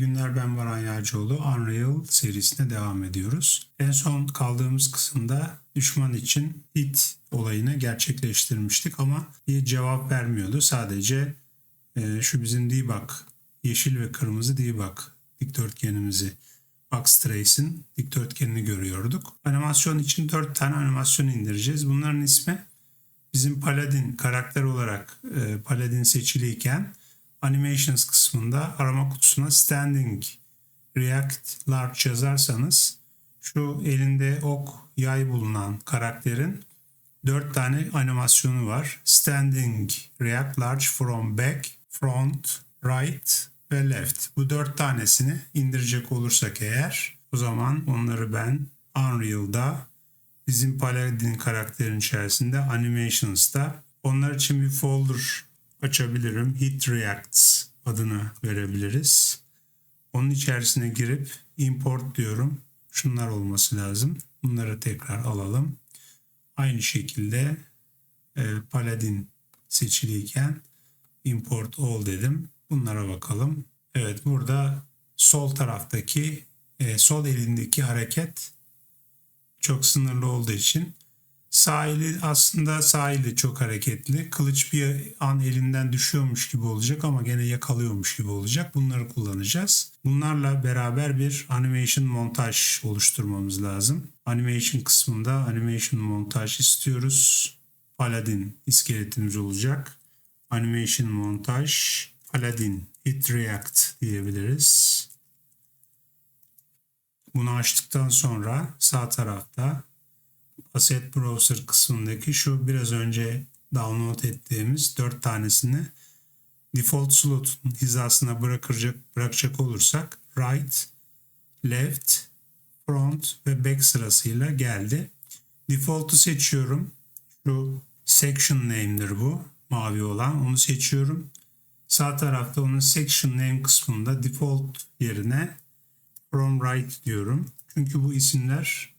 günler ben Varan Yağcıoğlu. Unreal serisine devam ediyoruz. En son kaldığımız kısımda düşman için hit olayını gerçekleştirmiştik ama bir cevap vermiyordu. Sadece e, şu bizim debug, yeşil ve kırmızı debug dikdörtgenimizi box trace'in dikdörtgenini görüyorduk. Animasyon için 4 tane animasyon indireceğiz. Bunların ismi bizim Paladin karakter olarak e, Paladin seçiliyken Animations kısmında arama kutusuna Standing React Large yazarsanız şu elinde ok yay bulunan karakterin 4 tane animasyonu var. Standing React Large from back, front, right ve left. Bu 4 tanesini indirecek olursak eğer o zaman onları ben Unreal'da bizim Paladin karakterin içerisinde Animations'ta onlar için bir folder açabilirim. Hit Reacts adını verebiliriz. Onun içerisine girip import diyorum. Şunlar olması lazım. Bunları tekrar alalım. Aynı şekilde e, Paladin seçiliyken import all dedim. Bunlara bakalım. Evet burada sol taraftaki e, sol elindeki hareket çok sınırlı olduğu için sağ eli aslında sağ eli çok hareketli. Kılıç bir an elinden düşüyormuş gibi olacak ama gene yakalıyormuş gibi olacak. Bunları kullanacağız. Bunlarla beraber bir animation montaj oluşturmamız lazım. Animation kısmında animation montaj istiyoruz. Paladin iskeletimiz olacak. Animation montaj Paladin Hit React diyebiliriz. Bunu açtıktan sonra sağ tarafta Asset Browser kısmındaki şu biraz önce download ettiğimiz dört tanesini default slotun hizasına bırakacak, bırakacak olursak right, left, front ve back sırasıyla geldi. Default'u seçiyorum. Şu section name'dir bu. Mavi olan. Onu seçiyorum. Sağ tarafta onun section name kısmında default yerine from right diyorum. Çünkü bu isimler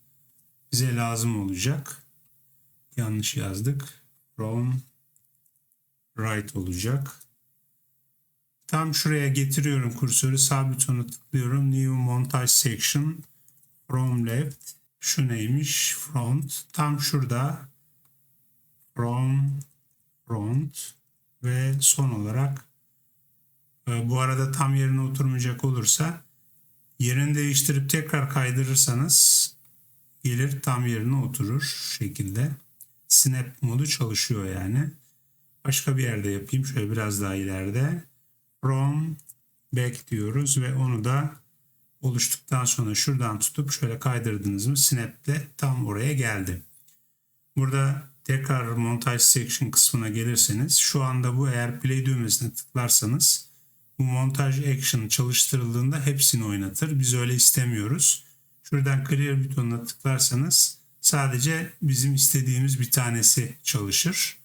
bize lazım olacak. Yanlış yazdık. From right olacak. Tam şuraya getiriyorum kursörü. Sağ butona tıklıyorum. New montage section from left. Şu neymiş? Front. Tam şurada from front ve son olarak e, bu arada tam yerine oturmayacak olursa yerini değiştirip tekrar kaydırırsanız gelir tam yerine oturur şekilde. Snap modu çalışıyor yani. Başka bir yerde yapayım. Şöyle biraz daha ileride. From back diyoruz ve onu da oluştuktan sonra şuradan tutup şöyle kaydırdınız mı snap'te tam oraya geldi. Burada tekrar montaj section kısmına gelirseniz şu anda bu eğer play düğmesine tıklarsanız bu montaj action çalıştırıldığında hepsini oynatır. Biz öyle istemiyoruz. Şuradan clear butonuna tıklarsanız sadece bizim istediğimiz bir tanesi çalışır.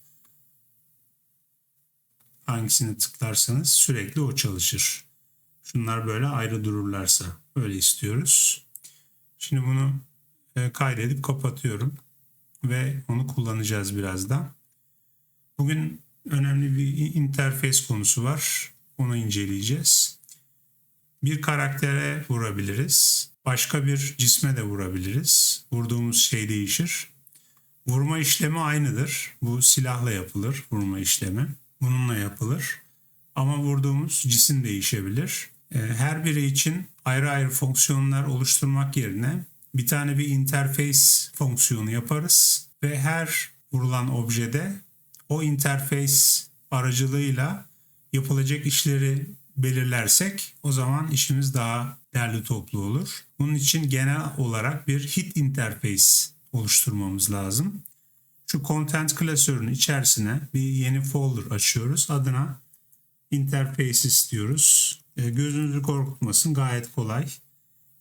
Hangisini tıklarsanız sürekli o çalışır. Şunlar böyle ayrı dururlarsa öyle istiyoruz. Şimdi bunu e, kaydedip kapatıyorum ve onu kullanacağız birazdan. Bugün önemli bir interface konusu var. Onu inceleyeceğiz. Bir karaktere vurabiliriz. Başka bir cisme de vurabiliriz. Vurduğumuz şey değişir. Vurma işlemi aynıdır. Bu silahla yapılır vurma işlemi. Bununla yapılır. Ama vurduğumuz cisim değişebilir. Ee, her biri için ayrı ayrı fonksiyonlar oluşturmak yerine bir tane bir interface fonksiyonu yaparız ve her vurulan objede o interface aracılığıyla yapılacak işleri belirlersek o zaman işimiz daha derli toplu olur. Bunun için genel olarak bir hit interface oluşturmamız lazım. Şu content klasörünün içerisine bir yeni folder açıyoruz. Adına interfaces istiyoruz. E, gözünüzü korkutmasın gayet kolay.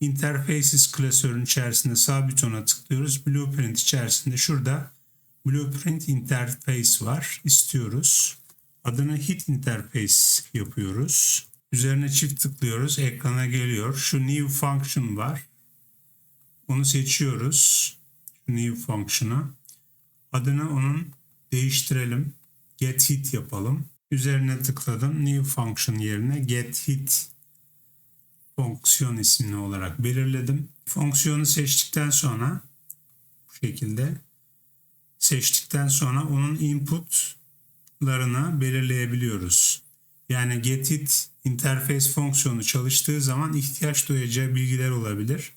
Interfaces klasörünün içerisinde sağ butona tıklıyoruz. Blueprint içerisinde şurada Blueprint Interface var. İstiyoruz. Adını Hit Interface yapıyoruz. Üzerine çift tıklıyoruz. Ekrana geliyor. Şu New Function var. Onu seçiyoruz. New Function'a. Adını onun değiştirelim. Get Hit yapalım. Üzerine tıkladım. New Function yerine Get Hit fonksiyon ismini olarak belirledim. Fonksiyonu seçtikten sonra bu şekilde seçtikten sonra onun inputlarını belirleyebiliyoruz. Yani getIt interface fonksiyonu çalıştığı zaman ihtiyaç duyacağı bilgiler olabilir.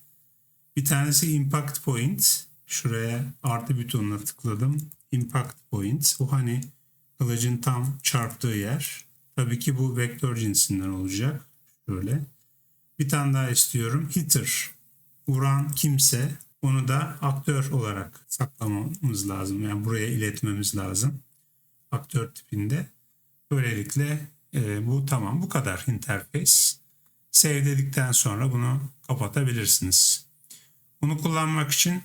Bir tanesi impact point. Şuraya artı butonuna tıkladım. Impact point. O hani kılıcın tam çarptığı yer. Tabii ki bu vektör cinsinden olacak. Şöyle. Bir tane daha istiyorum. Hitter. Vuran kimse onu da aktör olarak saklamamız lazım. Yani buraya iletmemiz lazım. Aktör tipinde. Böylelikle e, bu tamam. Bu kadar interface. Save dedikten sonra bunu kapatabilirsiniz. Bunu kullanmak için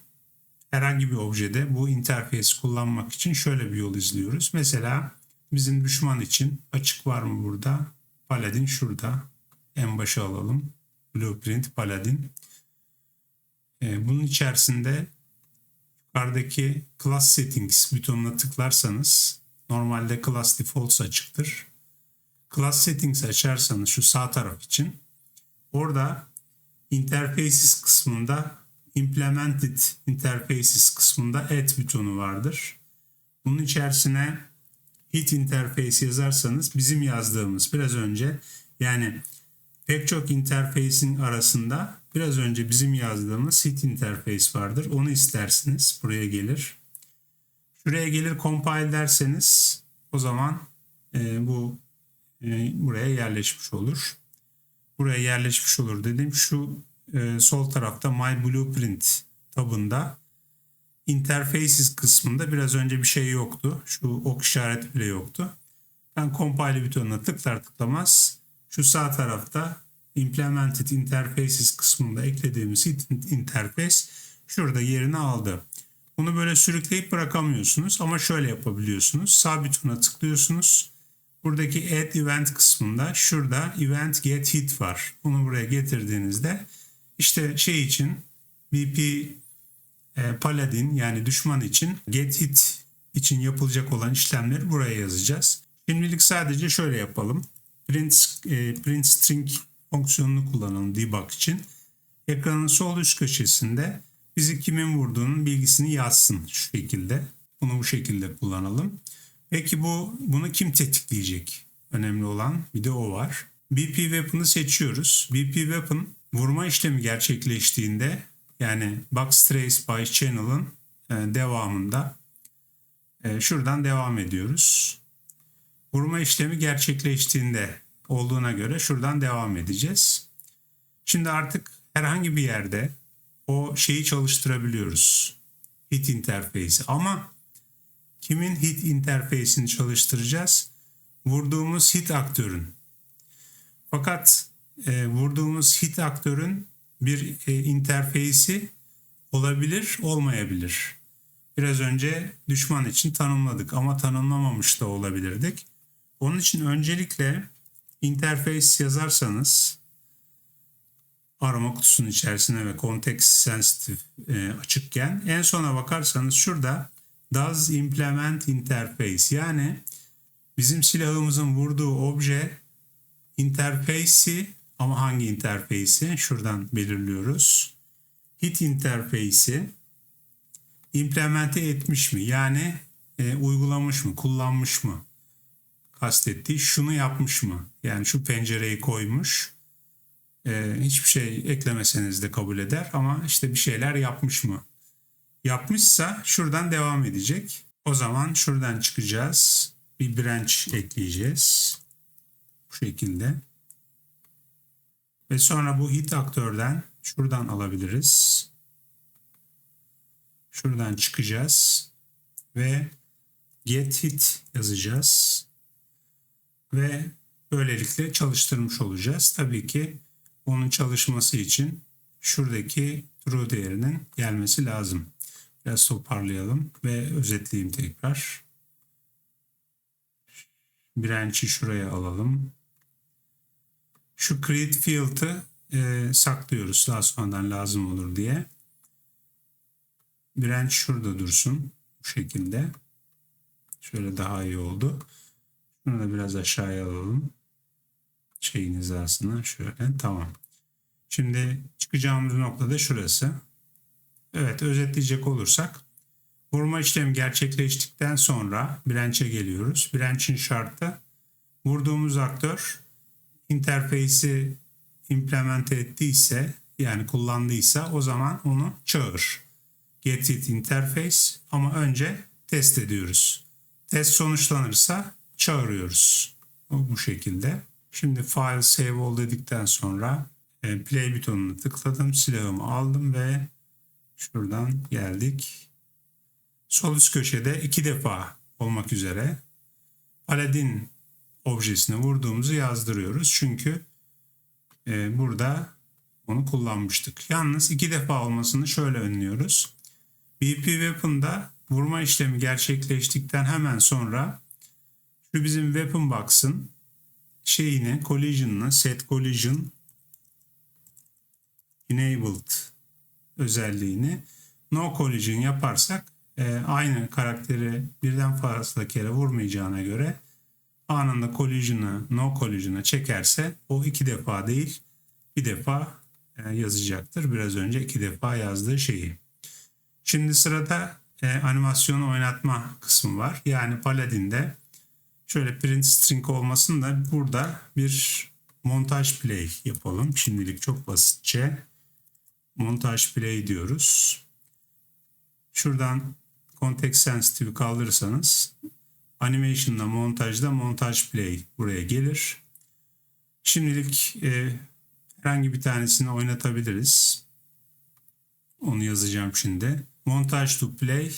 herhangi bir objede bu interface kullanmak için şöyle bir yol izliyoruz. Mesela bizim düşman için açık var mı burada? Paladin şurada. En başa alalım. Blueprint Paladin. Ee, bunun içerisinde yukarıdaki Class Settings butonuna tıklarsanız normalde Class Defaults açıktır. Class Settings açarsanız şu sağ taraf için orada Interfaces kısmında Implemented Interfaces kısmında Add butonu vardır. Bunun içerisine Hit Interface yazarsanız bizim yazdığımız biraz önce yani pek çok interface'in arasında biraz önce bizim yazdığımız Hit Interface vardır. Onu istersiniz. Buraya gelir. Şuraya gelir compile derseniz o zaman e, bu buraya yerleşmiş olur. Buraya yerleşmiş olur dedim. Şu e, sol tarafta My Blueprint tabında Interfaces kısmında biraz önce bir şey yoktu. Şu ok işareti bile yoktu. Ben compile butonuna tıklar tıklamaz şu sağ tarafta Implemented Interfaces kısmında eklediğimiz interface şurada yerini aldı. Bunu böyle sürükleyip bırakamıyorsunuz ama şöyle yapabiliyorsunuz. Sağ butona tıklıyorsunuz. Buradaki Add Event kısmında şurada Event Get Hit var. Bunu buraya getirdiğinizde işte şey için BP e, Paladin yani düşman için Get Hit için yapılacak olan işlemleri buraya yazacağız. Şimdilik sadece şöyle yapalım. Print, e, print string fonksiyonunu kullanalım debug için. Ekranın sol üst köşesinde bizi kimin vurduğunun bilgisini yazsın şu şekilde. Bunu bu şekilde kullanalım. Peki bu bunu kim tetikleyecek? Önemli olan bir de o var. BP Weapon'ı seçiyoruz. BP Weapon vurma işlemi gerçekleştiğinde yani box by channel'ın e, devamında e, şuradan devam ediyoruz. Vurma işlemi gerçekleştiğinde olduğuna göre şuradan devam edeceğiz. Şimdi artık herhangi bir yerde o şeyi çalıştırabiliyoruz. Hit interface'i ama kimin hit interface'ini çalıştıracağız? Vurduğumuz hit aktörün. Fakat e, vurduğumuz hit aktörün bir e, interface'i olabilir, olmayabilir. Biraz önce düşman için tanımladık ama tanımlamamış da olabilirdik. Onun için öncelikle interface yazarsanız arama kutusunun içerisine ve context sensitive e, açıkken en sona bakarsanız şurada does implement interface yani bizim silahımızın vurduğu obje interface'i ama hangi interface'i şuradan belirliyoruz. Hit interface'i implemente etmiş mi? Yani e, uygulamış mı, kullanmış mı? kastettiği şunu yapmış mı? Yani şu pencereyi koymuş. Ee, hiçbir şey eklemeseniz de kabul eder ama işte bir şeyler yapmış mı? Yapmışsa şuradan devam edecek. O zaman şuradan çıkacağız. Bir branch ekleyeceğiz. Bu şekilde. Ve sonra bu hit aktörden şuradan alabiliriz. Şuradan çıkacağız. Ve get hit yazacağız ve böylelikle çalıştırmış olacağız. Tabii ki onun çalışması için şuradaki true değerinin gelmesi lazım. Biraz toparlayalım ve özetleyeyim tekrar. Branch'i şuraya alalım. Şu create field'ı e, saklıyoruz daha sonradan lazım olur diye. Branch şurada dursun. Bu şekilde. Şöyle daha iyi oldu. Bunu da biraz aşağıya alalım. Şeyin hizasına şöyle. Tamam. Şimdi çıkacağımız nokta da şurası. Evet özetleyecek olursak vurma işlemi gerçekleştikten sonra branch'e geliyoruz. Branch'in şartı vurduğumuz aktör interface'i implemente ettiyse yani kullandıysa o zaman onu çağır. Get it interface ama önce test ediyoruz. Test sonuçlanırsa çağırıyoruz. O bu şekilde. Şimdi file save all dedikten sonra e, play butonuna tıkladım. Silahımı aldım ve şuradan geldik. Sol üst köşede iki defa olmak üzere Paladin objesine vurduğumuzu yazdırıyoruz. Çünkü e, burada onu kullanmıştık. Yalnız iki defa olmasını şöyle önlüyoruz. BP Weapon'da vurma işlemi gerçekleştikten hemen sonra şu bizim Weapon Box'ın şeyini, collision'ını, set collision enabled özelliğini no collision yaparsak e, aynı karakteri birden fazla kere vurmayacağına göre anında collision'ı no collision'a çekerse o iki defa değil bir defa e, yazacaktır. Biraz önce iki defa yazdığı şeyi. Şimdi sırada e, animasyonu oynatma kısmı var. Yani Paladin'de şöyle print string olmasın da burada bir montaj play yapalım. Şimdilik çok basitçe montaj play diyoruz. Şuradan context sensitive kaldırırsanız animation'da montajda montaj play buraya gelir. Şimdilik e, herhangi bir tanesini oynatabiliriz. Onu yazacağım şimdi. Montaj to play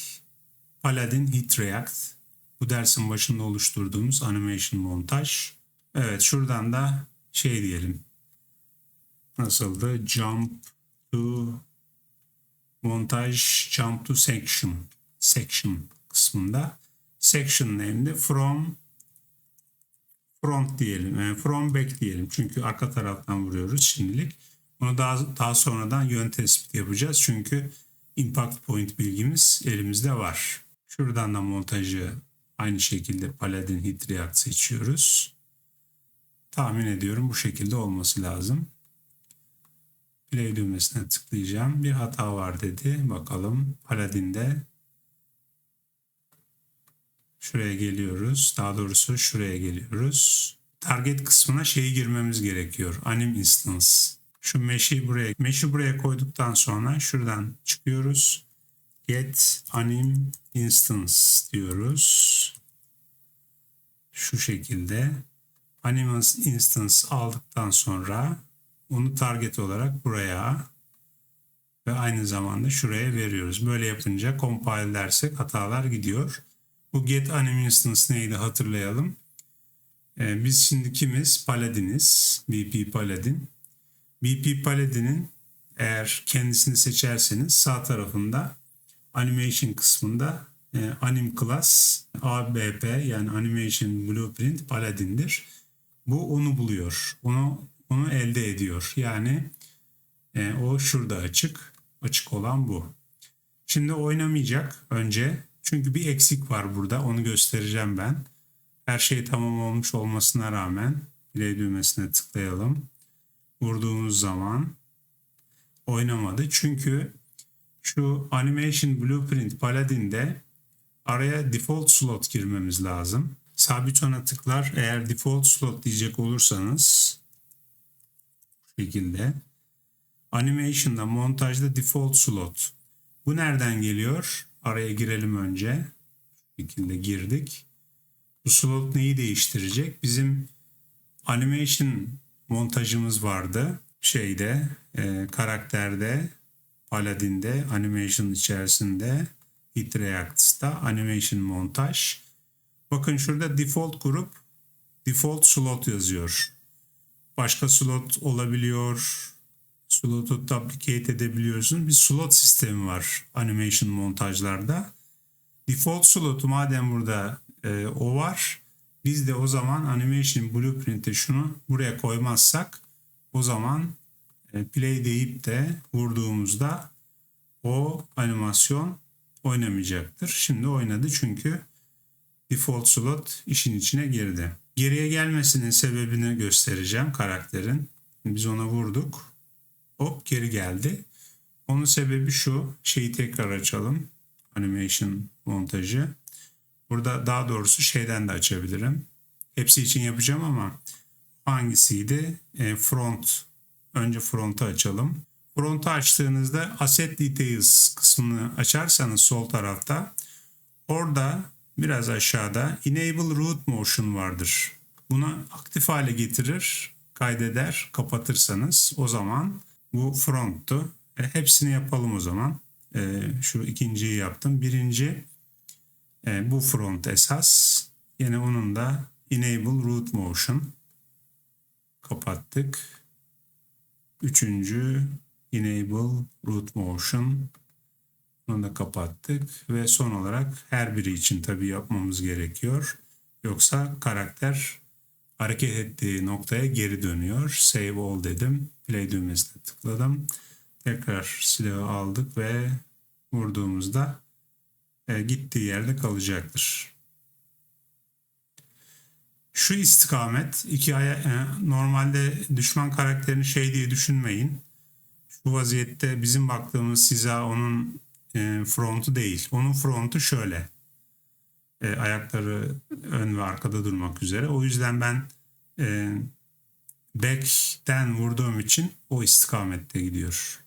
Paladin Hit React. Bu dersin başında oluşturduğumuz animation montaj. Evet şuradan da şey diyelim. Nasıldı? Jump to montaj jump to section section kısmında section name'de from front diyelim. Yani from back diyelim. Çünkü arka taraftan vuruyoruz şimdilik. Bunu daha, daha sonradan yön tespiti yapacağız. Çünkü impact point bilgimiz elimizde var. Şuradan da montajı aynı şekilde Paladin Hit React seçiyoruz. Tahmin ediyorum bu şekilde olması lazım. Play düğmesine tıklayacağım. Bir hata var dedi. Bakalım Paladin'de Şuraya geliyoruz. Daha doğrusu şuraya geliyoruz. Target kısmına şeyi girmemiz gerekiyor. Anim instance. Şu mesh'i buraya, mesh'i buraya koyduktan sonra şuradan çıkıyoruz. Get anim instance diyoruz. Şu şekilde anim instance aldıktan sonra onu target olarak buraya ve aynı zamanda şuraya veriyoruz. Böyle yapınca compile dersek hatalar gidiyor. Bu get anim instance neydi hatırlayalım. Ee, biz şimdi kimiz? Paladiniz. BP Paladin. BP Paladin'in eğer kendisini seçerseniz sağ tarafında animation kısmında e, anim class ABP yani animation blueprint Paladin'dir. Bu onu buluyor. Onu onu elde ediyor. Yani e, o şurada açık. Açık olan bu. Şimdi oynamayacak önce çünkü bir eksik var burada. Onu göstereceğim ben. Her şey tamam olmuş olmasına rağmen play düğmesine tıklayalım. Vurduğumuz zaman oynamadı. Çünkü şu Animation Blueprint Paladin'de araya default slot girmemiz lazım. Sabit ona tıklar. Eğer default slot diyecek olursanız şekilde Animation'da montajda default slot. Bu nereden geliyor? Araya girelim önce. Bu şekilde girdik. Bu slot neyi değiştirecek? Bizim animation montajımız vardı. Şeyde, e, karakterde, Paladin'de, animation içerisinde, Hit Reacts'ta animation montaj. Bakın şurada default grup, default slot yazıyor. Başka slot olabiliyor, Slot'u duplicate edebiliyorsun. Bir slot sistemi var animation montajlarda. Default slotu madem burada e, o var. Biz de o zaman animation blueprint'e şunu buraya koymazsak o zaman e, play deyip de vurduğumuzda o animasyon oynamayacaktır. Şimdi oynadı çünkü default slot işin içine girdi. Geriye gelmesinin sebebini göstereceğim karakterin. Biz ona vurduk hop geri geldi. Onun sebebi şu. Şeyi tekrar açalım. Animation montajı. Burada daha doğrusu şeyden de açabilirim. Hepsi için yapacağım ama hangisiydi? E, front. Önce front'u açalım. Front'u açtığınızda Asset Details kısmını açarsanız sol tarafta orada biraz aşağıda Enable Root Motion vardır. Bunu aktif hale getirir, kaydeder, kapatırsanız o zaman bu front'tu. E, hepsini yapalım o zaman. E, şu ikinciyi yaptım. Birinci e, bu front esas. Yine onun da Enable Root Motion. Kapattık. Üçüncü Enable Root Motion. Bunu da kapattık. Ve son olarak her biri için tabii yapmamız gerekiyor. Yoksa karakter hareket ettiği noktaya geri dönüyor. Save all dedim. Play düğmesine tıkladım. Tekrar silahı aldık ve vurduğumuzda e, gittiği yerde kalacaktır. Şu istikamet iki aya, e, normalde düşman karakterini şey diye düşünmeyin. Şu vaziyette bizim baktığımız siza onun e, frontu değil. Onun frontu şöyle. E, ayakları ön ve arkada durmak üzere. O yüzden ben e, back'ten vurduğum için o istikamette gidiyor.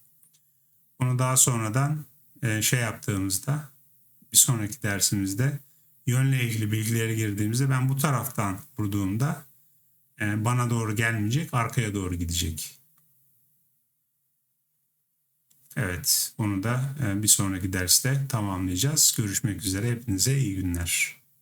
Onu daha sonradan e, şey yaptığımızda bir sonraki dersimizde yönle ilgili bilgileri girdiğimizde ben bu taraftan vurduğumda e, bana doğru gelmeyecek, arkaya doğru gidecek. Evet, onu da e, bir sonraki derste tamamlayacağız. Görüşmek üzere. Hepinize iyi günler.